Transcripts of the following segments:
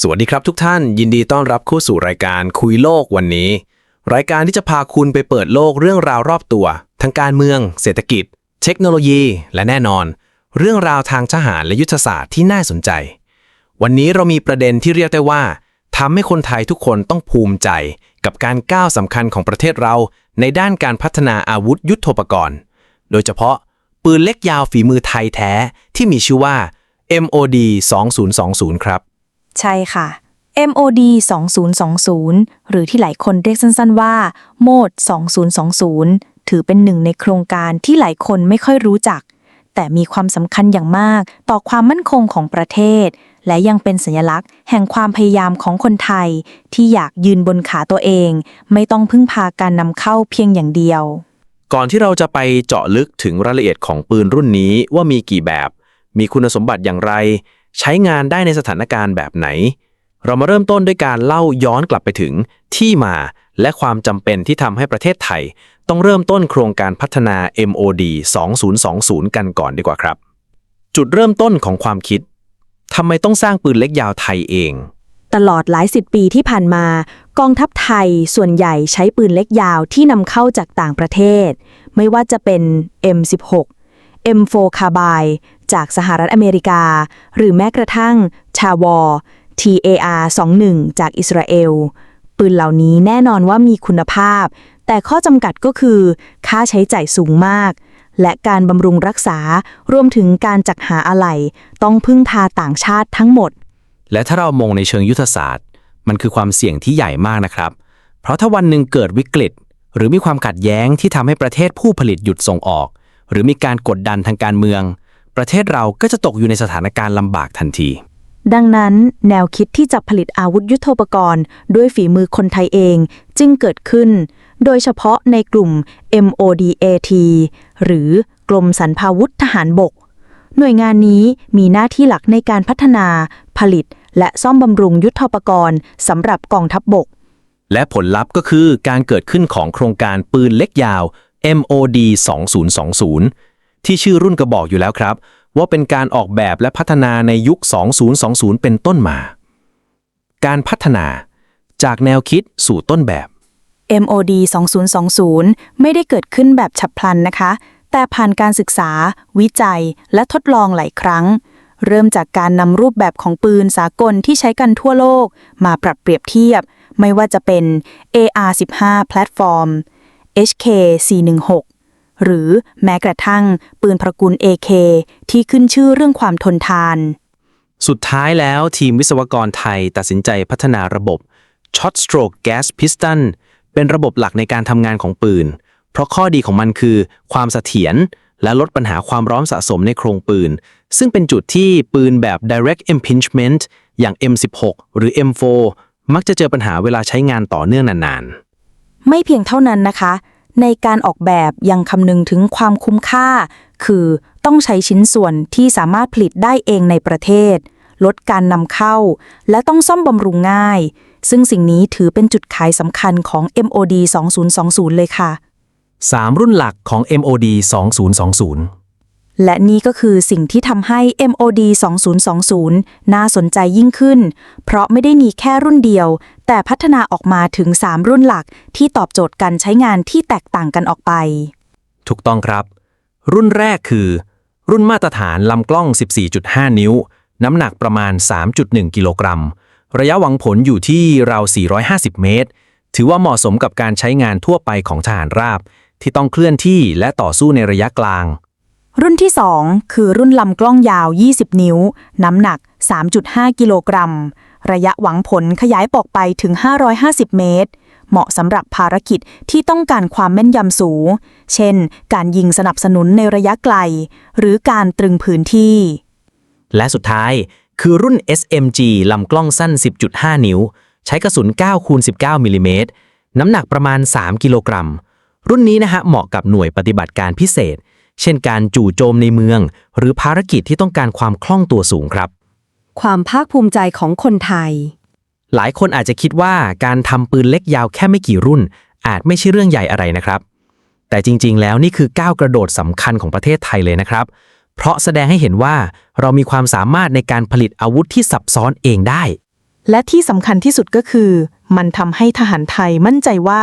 สวัสดีครับทุกท่านยินดีต้อนรับเข้าสู่รายการคุยโลกวันนี้ รายการที่จะพาคุณไปเปิดโลกเรื่องราวรอบตัว ทั้งการเมือง เศรษฐกิจ เทคโนโลยี และแน่นอน เรื่องราวทางทหารและยุทธศาสตร์ที่น่าสนใจ วันนี้เรามีประเด็นที่เรียกได้ว่าทำให้คนไทยทุกคนต้องภูมิใจ กับการก้าวสำคัญของประเทศเรา ในด้านการพัฒนาอาวุธยุทโธปกรณ์ โดยเฉพาะ ปืนเล็กยาวฝีมือไทยแท้ที่มีชื่อว่า MOD 2020 ครับ ใช่ค่ะ MOD 2020 หรือที่หลายคนเรียกสั้นๆว่า โมด 2020 ถือเป็นหนึ่งในโครงการที่หลายคนไม่ค่อยรู้จัก แต่มีความสำคัญอย่างมากต่อความมั่นคงของประเทศ และยังเป็นสัญลักษณ์ แห่งความพยายามของคนไทย ที่อยากยืนบนขาตัวเอง ไม่ต้องพึ่งพาการนำเข้าเพียงอย่างเดียว ก่อนที่เราจะไปเจาะลึกถึงรายละเอียดของปืนรุ่นนี้ว่ามีกี่แบบ มีคุณสมบัติอย่างไร ใช้งานได้ในสถานการณ์แบบไหน เรามาเริ่มต้นด้วยการเล่าย้อนกลับไปถึงที่มาและความจำเป็นที่ทำให้ประเทศไทย ต้องเริ่มต้นโครงการพัฒนา MOD 2020 กันก่อนดีกว่าครับ จุดเริ่มต้นของความคิดทำไมต้องสร้างปืนเล็กยาวไทยเอง ตลอดหลายสิบปีที่ผ่านมา กองทัพไทยส่วนใหญ่ใช้ปืนเล็กยาวที่นำเข้าจากต่างประเทศ ไม่ว่าจะเป็น M16 M4 คาบาย จากสหรัฐอเมริกา หรือแม้กระทั่ง ชาวอ TAR 21จากอิสราเอล ปืนเหล่านี้แน่นอนว่ามีคุณภาพ แต่ข้อจำกัดก็คือ ค่าใช้จ่ายสูงมาก และการบำรุงรักษารวมถึงการจัดหาอะไหล่ต้องพึ่งพาต่างชาติทั้งหมด และถ้าเรามองในเชิงยุทธศาสตร์ มันคือความเสี่ยงที่ใหญ่มากนะครับ เพราะถ้าวันหนึ่งเกิดวิกฤต หรือมีความขัดแย้งที่ทำให้ประเทศผู้ผลิตหยุดส่งออก หรือมีการกดดันทางการเมือง ประเทศเราก็จะตกอยู่ในสถานการณ์ลำบากทันที ดังนั้นแนวคิดที่จะผลิตอาวุธยุโทโธปกรณ์ ด้วยฝีมือคนไทยเองจึงเกิดขึ้น โดยเฉพาะในกลุ่ม MODAT หรือกรมสรรพาวุธทหารบก หน่วยงานนี้มีหน้าที่หลักในการพัฒนา ผลิต และซ่อมบำรุงยุทโธปกรณ์สำหรับกองทัพบบก และผลลัพธ์ก็คือการเกิดขึ้นของโครงการปืนเล็กยาว MOD 2020 ที่ชื่อรุ่นก็บอกอยู่แล้วครับ ว่าเป็นการออกแบบและพัฒนาในยุค 2020 เป็นต้นมา การพัฒนาจากแนวคิดสู่ต้นแบบ MOD 2020 ไม่ได้เกิดขึ้นแบบฉับพลันนะคะ แต่ผ่านการศึกษา วิจัย และทดลองหลายครั้ง เริ่มจากการนำรูปแบบของปืนสากลที่ใช้กันทั่วโลก มาปรับเปรียบเทียบ ไม่ว่าจะเป็น AR-15 แพลตฟอร์ม HK 416 หรือแม้กระทั่งปืนพระกุล AK ที่ขึ้นชื่อเรื่องความทนทาน สุดท้ายแล้วทีมวิศวกรไทยตัดสินใจพัฒนาระบบ Shot Stroke Gas Piston เป็นระบบหลักในการทำงานของปืน เพราะข้อดีของมันคือ ความเสถียรและลดปัญหาความร้อนสะสมในโครงปืน ซึ่งเป็นจุดที่ปืนแบบ Direct Impingement อย่าง M16 หรือ M4 มักจะเจอปัญหาเวลาใช้งานต่อเนื่องนานๆ ไม่เพียงเท่านั้นนะคะ ในการออกแบบยังคำนึงถึงความคุ้มค่า คือต้องใช้ชิ้นส่วนที่สามารถผลิตได้เองในประเทศ ลดการนำเข้า และต้องซ่อมบำรุงง่าย ซึ่งสิ่งนี้ถือเป็นจุดขายสำคัญของ MOD 2020 เลยค่ะ 3 รุ่นหลักของ MOD 2020 และนี่ก็คือสิ่งที่ทำให้ MOD 2020 น่าสนใจยิ่งขึ้น เพราะไม่ได้มีแค่รุ่นเดียว แต่พัฒนาออกมาถึง 3 รุ่นหลักที่ตอบโจทย์การใช้งานที่แตกต่างกันออกไป ถูกต้องครับ รุ่นแรกคือ รุ่นมาตรฐานลำกล้อง 14.5 นิ้ว น้ำหนักประมาณ 3.1 กิโลกรัม ระยะหวังผลอยู่ที่ราว 450 เมตร ถือว่าเหมาะสมกับการใช้งานทั่วไปของทหารราบ ที่ต้องเคลื่อนที่และต่อสู้ในระยะกลาง รุ่นที่ 2 คือรุ่นลำกล้องยาว 20 นิ้ว น้ำหนัก 3.5 กิโลกรัม ระยะหวังผลขยายปอกไปถึง 550 เมตร เหมาะสำหรับภารกิจที่ต้องการความแม่นยำสูง เช่น การยิงสนับสนุนในระยะไกล หรือการตรึงพื้นที่ และสุดท้ายคือรุ่น SMG ลำกล้องสั้น 10.5 นิ้ว ใช้กระสุน9คูณ19มิลลิเมตร น้ำหนักประมาณ 3 กิโลกรัม รุ่นนี้นะฮะเหมาะกับหน่วยปฏิบัติการพิเศษ เช่นการจู่โจมในเมือง หรือภารกิจที่ต้องการความคล่องตัวสูงครับ ความภาคภูมิใจของคนไทย หลายคนอาจจะคิดว่าการทำปืนเล็กยาวแค่ไม่กี่รุ่น อาจไม่ใช่เรื่องใหญ่อะไรนะครับ แต่จริงๆ แล้วนี่คือก้าวกระโดดสำคัญของประเทศไทยเลยนะครับ เพราะแสดงให้เห็นว่าเรามีความสามารถในการผลิตอาวุธที่ซับซ้อนเองได้ และที่สำคัญที่สุดก็คือ มันทำให้ทหารไทยมั่นใจว่า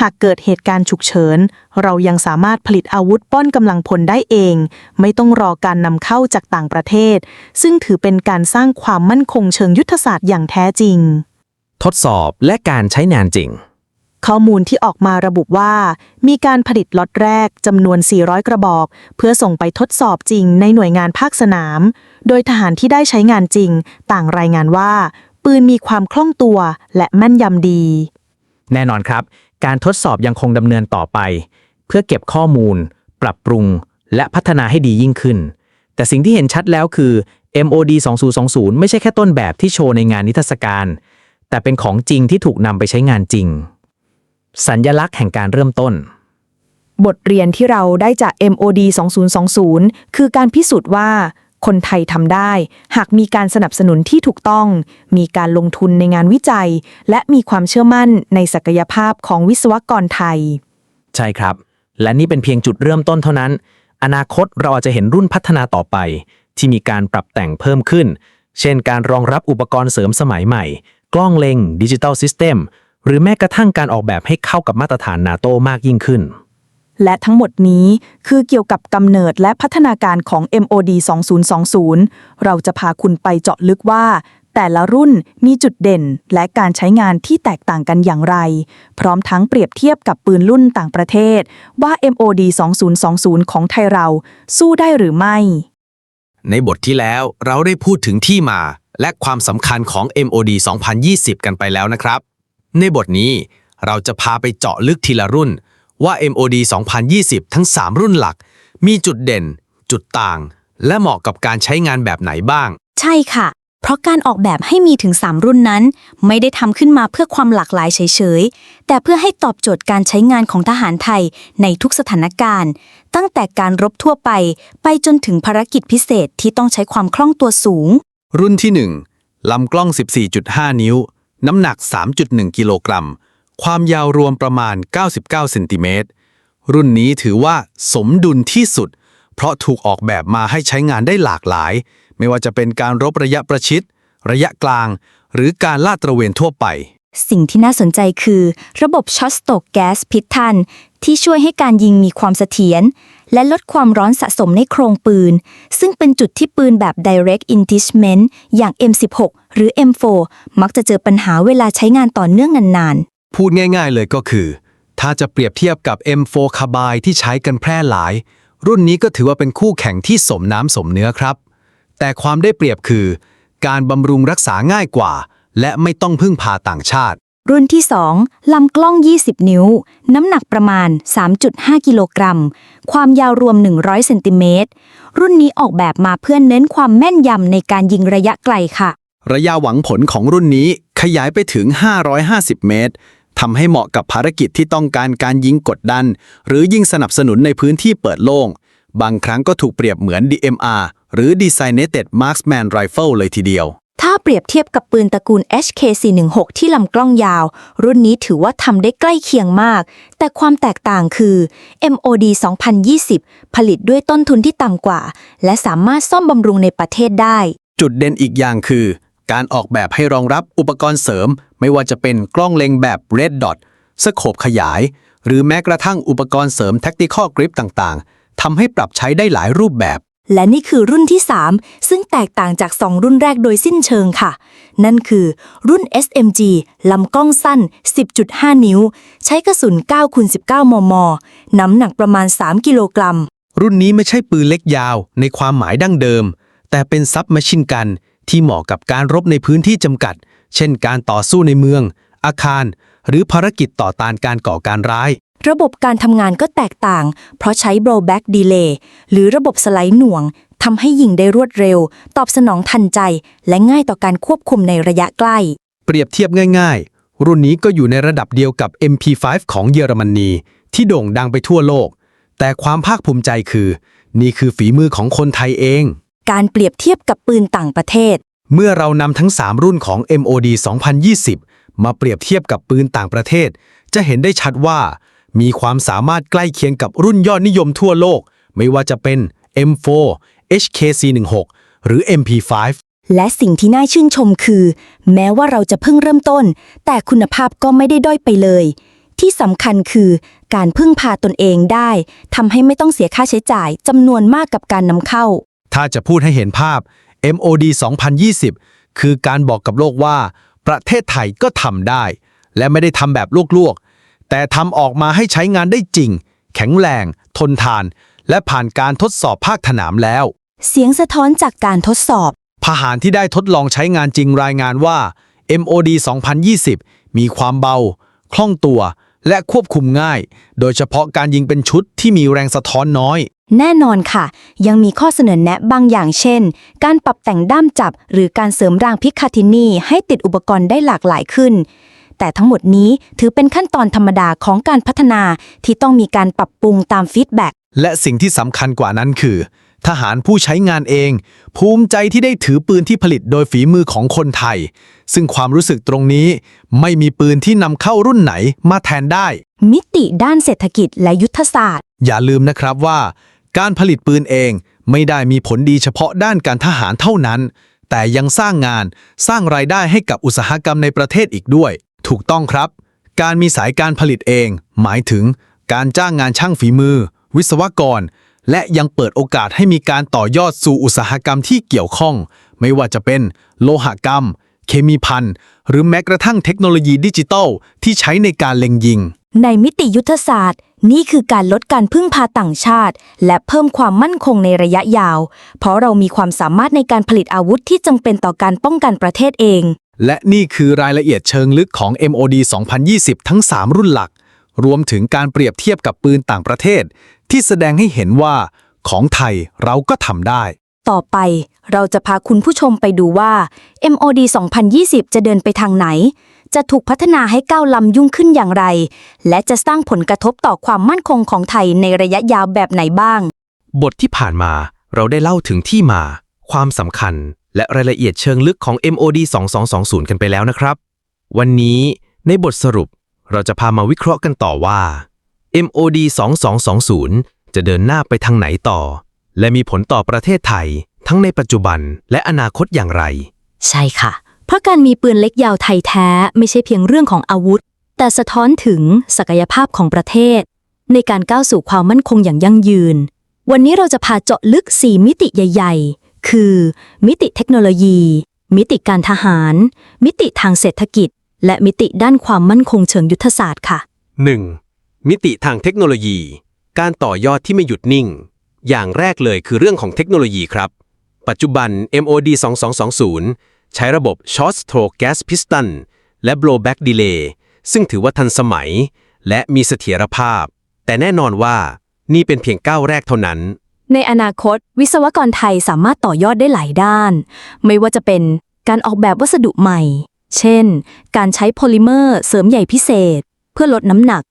หากเกิดเหตุการณ์ฉุกเฉิน เรายังสามารถผลิตอาวุธป้อนกำลังพลได้เอง ไม่ต้องรอการนำเข้าจากต่างประเทศ ซึ่งถือเป็นการสร้างความมั่นคงเชิงยุทธศาสตร์อย่างแท้จริง ทดสอบและการใช้งานจริง ข้อมูลที่ออกมาระบุว่า มีการผลิตล็อตแรกจำนวน 400 กระบอก เพื่อส่งไปทดสอบจริงในหน่วยงานภาคสนาม โดยทหารที่ได้ใช้งานจริง ต่างรายงานว่า ปืนมีความคล่องตัวและแม่นยำดี แน่นอนครับ การทดสอบยังคงดำเนินต่อไป เพื่อเก็บข้อมูล ปรับปรุง และพัฒนาให้ดียิ่งขึ้น แต่สิ่งที่เห็นชัดแล้วคือ MOD 2020 ไม่ใช่แค่ต้นแบบที่โชว์ในงานนิทรรศการ แต่เป็นของจริงที่ถูกนำไปใช้งานจริง สัญญลักษณ์แห่งการเริ่มต้น บทเรียนที่เราได้จาก MOD 2020 คือการพิสูจน์ว่า คนไทยทำได้ หากมีการสนับสนุนที่ถูกต้อง มีการลงทุนในงานวิจัย และมีความเชื่อมั่นในศักยภาพของวิศวกรไทย ใช่ครับ และนี่เป็นเพียงจุดเริ่มต้นเท่านั้น อนาคตเราอาจจะเห็นรุ่นพัฒนาต่อไป ที่มีการปรับแต่งเพิ่มขึ้น เช่น การรองรับอุปกรณ์เสริมสมัยใหม่ กล้องเล็งดิจิตอลซิสเต็มหรือแม้กระทั่งการออกแบบให้เข้ากับมาตรฐานนาโตมากยิ่งขึ้น และทั้งหมดนี้คือเกี่ยวกับกำเนิดและพัฒนาการของ MOD 2020 เราจะพาคุณไปเจาะลึกว่า แต่ละรุ่นมีจุดเด่นและการใช้งานที่แตกต่างกันอย่างไร พร้อมทั้งเปรียบเทียบกับปืนรุ่นต่างประเทศ ว่า MOD 2020 ของไทยเราสู้ได้หรือไม่ ในบทที่แล้วเราได้พูดถึงที่มา และความสำคัญของ MOD 2020 กันไปแล้วนะครับ ในบทนี้เราจะพาไปเจาะลึกทีละรุ่น ว่า MOD 2020 ทั้ง 3 รุ่นหลัก มีจุดเด่น จุดต่าง และเหมาะกับการใช้งานแบบไหนบ้าง ใช่ค่ะ เพราะการออกแบบให้มีถึง 3 รุ่นนั้น ไม่ได้ทำขึ้นมาเพื่อความหลากหลายเฉยๆ แต่เพื่อให้ตอบโจทย์การใช้งานของทหารไทยในทุกสถานการณ์ ตั้งแต่การรบทั่วไป ไปจนถึงภารกิจพิเศษที่ต้องใช้ความคล่องตัวสูง รุ่นที่ 1ลำกล้อง 14.5 นิ้ว น้ำหนัก 3.1 กิโลกรัม ความยาวรวมประมาณ 99เซนติเมตร รุ่นนี้ถือว่าสมดุลที่สุด เพราะถูกออกแบบมาให้ใช้งานได้หลากหลาย ไม่ว่าจะเป็นการรบระยะประชิด ระยะกลาง หรือการลาดตระเวนทั่วไป สิ่งที่น่าสนใจคือ ระบบช็อตสโตกแก๊สพิษทัน ที่ช่วยให้การยิงมีความเสถียรและลดความร้อนสะสมในโครงปืน ซึ่งเป็นจุดที่ปืนแบบ direct engagement อย่าง M16 หรือ M4 มักจะเจอปัญหาเวลาใช้งานต่อเนื่องนาน พูดง่ายๆเลยก็คือ ถ้าจะเปรียบเทียบกับ M4 คาบายที่ใช้กันแพร่หลาย รุ่นนี้ก็ถือว่าเป็นคู่แข่งที่สมน้ำสมเนื้อครับ แต่ความได้เปรียบคือ การบำรุงรักษาง่ายกว่า และไม่ต้องพึ่งพาต่างชาติ รุ่นที่ 2 ลำกล้อง 20 นิ้ว น้ำหนักประมาณ 3.5 กิโลกรัม ความยาวรวม 100 เซนติเมตร รุ่นนี้ออกแบบมาเพื่อเน้นความแม่นยำในการยิงระยะไกลค่ะ ระยะหวังผลของรุ่นนี้ขยายไปถึง 550 เมตร ทำให้เหมาะกับภารกิจที่ต้องการการยิงกดดัน หรือยิงสนับสนุนในพื้นที่เปิดโล่ง บางครั้งก็ถูกเปรียบเหมือน DMR หรือ Designated Marksman Rifle เลยทีเดียว ถ้าเปรียบเทียบกับปืนตระกูล HK416 ที่ลำกล้องยาว รุ่นนี้ถือว่าทำได้ใกล้เคียงมาก แต่ความแตกต่างคือ MOD 2020 ผลิตด้วยต้นทุนที่ต่ำกว่า และสามารถซ่อมบำรุงในประเทศได้ จุดเด่นอีกอย่างคือ การออกแบบให้รองรับอุปกรณ์เสริม ไม่ว่าจะเป็นกล้องเล็งแบบ Red Dot สโคปขยาย หรือแม้กระทั่งอุปกรณ์เสริม Tactical Grip ต่างๆ ทำให้ปรับใช้ได้หลายรูปแบบ และนี่คือรุ่นที่ 3 ซึ่งแตกต่างจาก 2 รุ่นแรกโดยสิ้นเชิงค่ะ นั่นคือรุ่น SMG ลำกล้องสั้น 10.5 นิ้ว ใช้กระสุน9คูณ19 มม น้ำหนักประมาณ 3 กิโลกรัม รุ่นนี้ไม่ใช่ปืนเล็กยาวในความหมายดั้งเดิม แต่เป็นซับแมชชินกันที่เหมาะกับการรบในพื้นที่จำกัด เช่นการต่อสู้ในเมือง อาคาร หรือภารกิจต่อต้านการก่อการร้าย ระบบการทำงานก็แตกต่าง เพราะใช้ blowback delay หรือระบบสไลด์หน่วงทำให้ยิงได้รวดเร็ว ตอบสนองทันใจ และง่ายต่อการควบคุมในระยะใกล้ เปรียบเทียบง่ายๆ รุ่นนี้ก็อยู่ในระดับเดียวกับ MP5 ของเยอรมนี ที่โด่งดังไปทั่วโลก แต่ความภาคภูมิใจคือ นี่คือฝีมือของคนไทยเอง การเปรียบเทียบกับปืนต่างประเทศ เมื่อเรานำทั้ง 3 รุ่นของ MOD 2020 มาเปรียบเทียบกับปืนต่างประเทศ จะเห็นได้ชัดว่า มีความสามารถใกล้เคียงกับรุ่นยอดนิยมทั่วโลก ไม่ว่าจะเป็น M4 HKC16 หรือ MP5 และสิ่งที่น่าชื่นชมคือ แม้ว่าเราจะเพิ่งเริ่มต้น แต่คุณภาพก็ไม่ได้ด้อยไปเลย ที่สำคัญคือ การพึ่งพาตนเองได้ทำให้ไม่ต้องเสียค่าใช้จ่ายจำนวนมากกับการนำเข้า ถ้าจะพูดให้เห็นภาพ MOD 2020 คือการบอกกับโลกว่า ประเทศไทยก็ทำได้ และไม่ได้ทำแบบลวกๆ แต่ทำออกมาให้ใช้งานได้จริง แข็งแรง ทนทาน และผ่านการทดสอบภาคสนามแล้ว เสียงสะท้อนจากการทดสอบทหารที่ได้ทดลองใช้งานจริงรายงานว่า MOD 2020 มีความเบา คล่องตัว และควบคุมง่าย โดยเฉพาะการยิงเป็นชุดที่มีแรงสะท้อนน้อย แน่นอนค่ะ ยังมีข้อเสนอแนะบางอย่างเช่น การปรับแต่งด้ามจับ หรือการเสริมรางพิคาทินีให้ติดอุปกรณ์ได้หลากหลายขึ้น แต่ทั้งหมดนี้ถือเป็นขั้นตอนธรรมดาของการพัฒนาที่ต้องมีการปรับปรุงตามฟีดแบ็กและสิ่งที่สำคัญกว่านั้นคือ ทหารผู้ใช้งานเอง ภูมิใจที่ได้ถือปืนที่ผลิตโดยฝีมือของคนไทย ซึ่งความรู้สึกตรงนี้ ไม่มีปืนที่นำเข้ารุ่นไหนมาแทนได้ มิติด้านเศรษฐกิจและยุทธศาสตร์ อย่าลืมนะครับว่า การผลิตปืนเองไม่ได้มีผลดีเฉพาะด้านการทหารเท่านั้น แต่ยังสร้างงานสร้างรายได้ให้กับอุตสาหกรรมในประเทศอีกด้วย ถูกต้องครับ การมีสายการผลิตเอง หมายถึงการจ้างงานช่างฝีมือ วิศวกร และยังเปิดโอกาสให้มีการต่อยอดสู่อุตสาหกรรมที่เกี่ยวข้อง ไม่ว่าจะเป็นโลหกรรม เคมีพันหรือแม้กระทั่งเทคโนโลยีดิจิทัลที่ใช้ในการเล็งยิง ในมิติยุทธศาสตร์ นี่คือการลดการพึ่งพาต่างชาติ และเพิ่มความมั่นคงในระยะยาว เพราะเรามีความสามารถในการผลิตอาวุธที่จำเป็นต่อการป้องกันประเทศเอง และนี่คือรายละเอียดเชิงลึกของ MOD 2020 ทั้ง 3 รุ่นหลัก รวมถึงการเปรียบเทียบกับปืนต่างประเทศ ที่แสดงให้เห็นว่า ของไทยเราก็ทำได้ ต่อไปเราจะพาคุณผู้ชมไปดูว่า MOD 2020 จะเดินไปทางไหน จะถูกพัฒนาให้ก้าวล้ำยุ่งขึ้นอย่างไร และจะสร้างผลกระทบต่อความมั่นคงของไทยในระยะยาวแบบไหนบ้าง บทที่ผ่านมาเราได้เล่าถึงที่มา ความสำคัญ และรายละเอียดเชิงลึกของ MOD 2220 กันไปแล้วนะครับ วันนี้ในบทสรุปเราจะพามาวิเคราะห์กันต่อว่า MOD 2220 จะเดินหน้าไปทางไหนต่อ และมีผลต่อประเทศไทย ทั้งในปัจจุบันและอนาคตอย่างไร ใช่ค่ะ เพราะการมีปืนเล็กยาวไทยแท้ไม่ใช่เพียงเรื่องของอาวุธ แต่สะท้อนถึงศักยภาพของประเทศ ในการก้าวสู่ความมั่นคงอย่างยั่งยืน วันนี้เราจะพาเจาะลึก 4 มิติใหญ่ ๆ คือ มิติเทคโนโลยี มิติการทหาร มิติทางเศรษฐกิจ และมิติด้านความมั่นคงเชิงยุทธศาสตร์ค่ะ 1. มิติทางเทคโนโลยี การต่อยอดที่ไม่หยุดนิ่ง อย่างแรกเลยคือเรื่องของเทคโนโลยีครับ ปัจจุบัน MOD 2220 ใช้ระบบ Short Stroke Gas Piston และ Blowback Delay ซึ่งถือว่าทันสมัย และมีเสถียรภาพ แต่แน่นอนว่านี่เป็นเพียงก้าวแรกเท่านั้น ในอนาคต วิศวกรไทยสามารถต่อยอดได้หลายด้าน ไม่ว่าจะเป็นการออกแบบวัสดุใหม่ เช่น การใช้โพลิเมอร์เสริมใหญ่พิเศษ เพื่อลดน้ำหนัก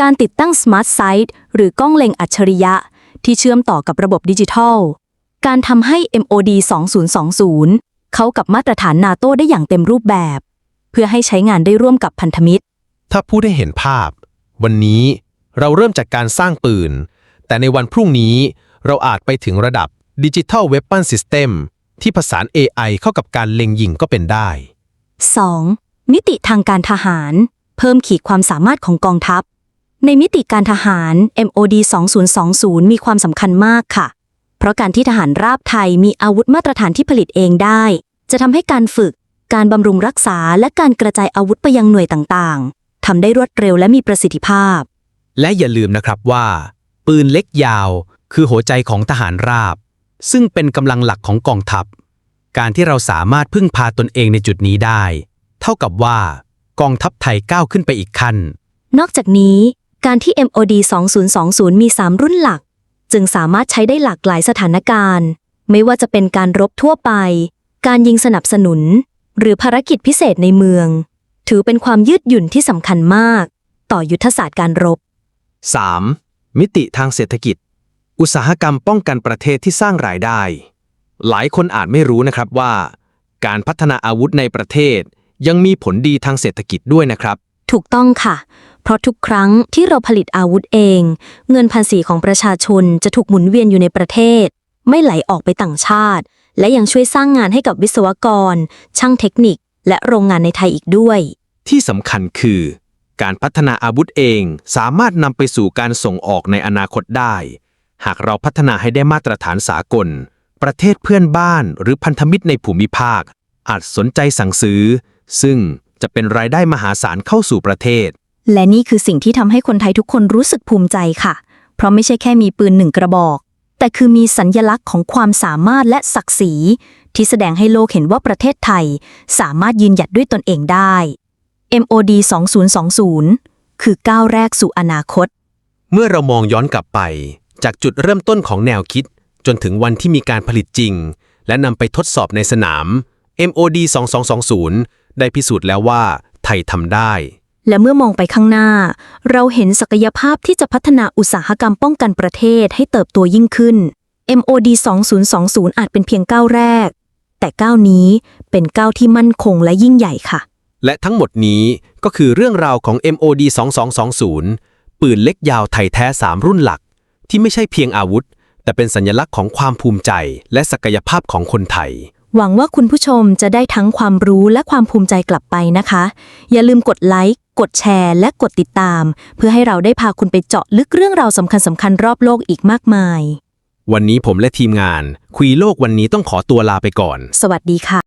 การติดตั้ง Smart Sight หรือกล้องเล็งอัจฉริยะ ที่เชื่อมต่อกับระบบดิจิทัล การทำให้ MOD 2020 เข้ากับมาตรฐานนาโตได้อย่างเต็มรูปแบบ เพื่อให้ใช้งานได้ร่วมกับพันธมิตร ถ้าพูดให้เห็นภาพ วันนี้เราเริ่มจากการสร้างปืน แต่ในวันพรุ่งนี้เราอาจไปถึงระดับ Digital Weapon System ที่ผสาน AI เข้ากับการเล็งยิงก็เป็นได้ 2. มิติทางการทหาร เพิ่มขีดความสามารถของกองทัพ ในมิติการทหาร MOD 2020 มีความสำคัญมากค่ะ เพราะการที่ทหารราบไทยมีอาวุธมาตรฐานที่ผลิตเองได้ จะทำให้การฝึก การบำรุงรักษาและการกระจายอาวุธไปยังหน่วยต่างๆทำได้รวดเร็วและมีประสิทธิภาพ และอย่าลืมนะครับว่า ปืนเล็กยาว คือหัวใจของทหารราบ ซึ่งเป็นกำลังหลักของกองทัพ การที่เราสามารถพึ่งพาตนเองในจุดนี้ได้ เท่ากับว่า กองทัพไทยก้าวขึ้นไปอีกขั้น นอกจากนี้ การที่ MOD 2020 มี 3 รุ่นหลัก จึงสามารถใช้ได้หลากหลายสถานการณ์ ไม่ว่าจะเป็นการรบทั่วไป การยิงสนับสนุน หรือภารกิจพิเศษในเมือง ถือเป็นความยืดหยุ่นที่สำคัญมาก ต่อยุทธศาสตร์การรบ 3. มิติทางเศรษฐกิจ อุตสาหกรรมป้องกันประเทศที่สร้างรายได้ หลายคนอาจไม่รู้นะครับว่า การพัฒนาอาวุธในประเทศ ยังมีผลดีทางเศรษฐกิจด้วยนะครับ ถูกต้องค่ะ เพราะทุกครั้งที่เราผลิตอาวุธเอง เงินภาษีของประชาชนจะถูกหมุนเวียนอยู่ในประเทศ ไม่ไหลออกไปต่างชาติ และยังช่วยสร้างงานให้กับวิศวกร ช่างเทคนิค และโรงงานในไทยอีกด้วย ที่สำคัญคือ การพัฒนาอาวุธเองสามารถนำไปสู่การส่งออกในอนาคตได้ หากเราพัฒนาให้ได้มาตรฐานสากล ประเทศเพื่อนบ้านหรือพันธมิตรในภูมิภาค อาจสนใจสั่งซื้อ ซึ่งจะเป็นรายได้มหาศาลเข้าสู่ประเทศ และนี่คือสิ่งที่ทำให้คนไทยทุกคนรู้สึกภูมิใจค่ะ เพราะไม่ใช่แค่มีปืนหนึ่งกระบอก แต่คือมีสัญญลักษณ์ของความสามารถและศักดิ์ศรี ที่แสดงให้โลกเห็นว่าประเทศไทย สามารถยืนหยัดด้วยตนเองได้ MOD 2020 คือก้าวแรกสู่อนาคต เมื่อเรามองย้อนกลับไป จากจุดเริ่มต้นของแนวคิด จนถึงวันที่มีการผลิตจริง และนำไปทดสอบในสนาม MOD 2220 ได้พิสูจน์แล้วว่าไทยทำได้ และเมื่อมองไปข้างหน้า เราเห็นศักยภาพที่จะพัฒนาอุตสาหกรรมป้องกันประเทศให้เติบโตยิ่งขึ้น MOD 2020 อาจเป็นเพียงก้าวแรก แต่ก้าวนี้เป็นก้าวที่มั่นคงและยิ่งใหญ่ค่ะ และทั้งหมดนี้ก็คือเรื่องราวของ MOD 2220 ปืนเล็กยาวไทยแท้ 3 รุ่นหลัก ที่ไม่ใช่เพียงอาวุธ แต่เป็นสัญลักษณ์ของความภูมิใจ และศักยภาพของคนไทย หวังว่าคุณผู้ชมจะได้ทั้งความรู้และความภูมิใจกลับไปนะคะ อย่าลืมกดไลค์ กดแชร์และกดติดตาม เพื่อให้เราได้พาคุณไปเจาะลึกเรื่องราวสำคัญสำคัญๆรอบโลกอีกมากมาย วันนี้ผมและทีมงาน คุยโลกวันนี้ต้องขอตัวลาไปก่อน สวัสดีค่ะ